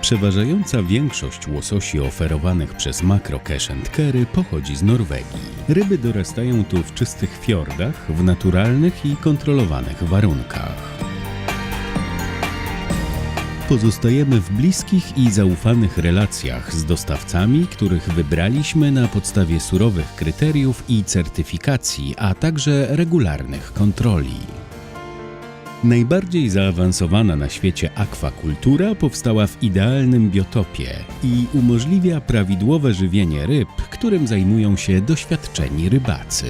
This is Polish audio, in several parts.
Przeważająca większość łososi oferowanych przez Macro Cash and Carry pochodzi z Norwegii. Ryby dorastają tu w czystych fiordach, w naturalnych i kontrolowanych warunkach. Pozostajemy w bliskich i zaufanych relacjach z dostawcami, których wybraliśmy na podstawie surowych kryteriów i certyfikacji, a także regularnych kontroli. Najbardziej zaawansowana na świecie akwakultura powstała w idealnym biotopie i umożliwia prawidłowe żywienie ryb, którym zajmują się doświadczeni rybacy.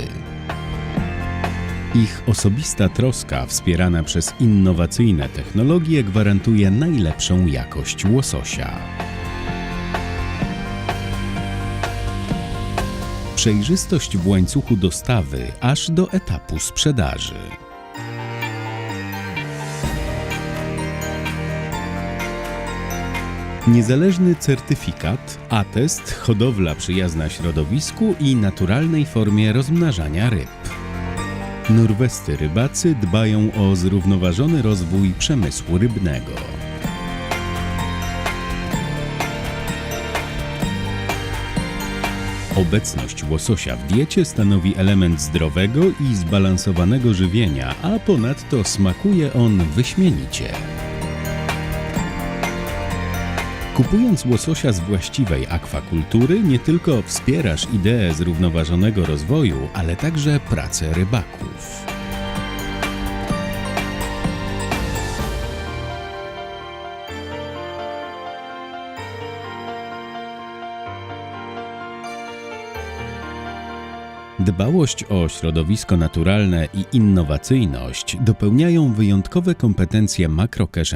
Ich osobista troska, wspierana przez innowacyjne technologie, gwarantuje najlepszą jakość łososia. Przejrzystość w łańcuchu dostawy aż do etapu sprzedaży. Niezależny certyfikat, atest, hodowla przyjazna środowisku i naturalnej formie rozmnażania ryb. Norwescy rybacy dbają o zrównoważony rozwój przemysłu rybnego. Obecność łososia w diecie stanowi element zdrowego i zbalansowanego żywienia, a ponadto smakuje on wyśmienicie. Kupując łososia z właściwej akwakultury, nie tylko wspierasz ideę zrównoważonego rozwoju, ale także pracę rybaków. Dbałość o środowisko naturalne i innowacyjność dopełniają wyjątkowe kompetencje Macro Cash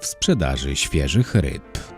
w sprzedaży świeżych ryb.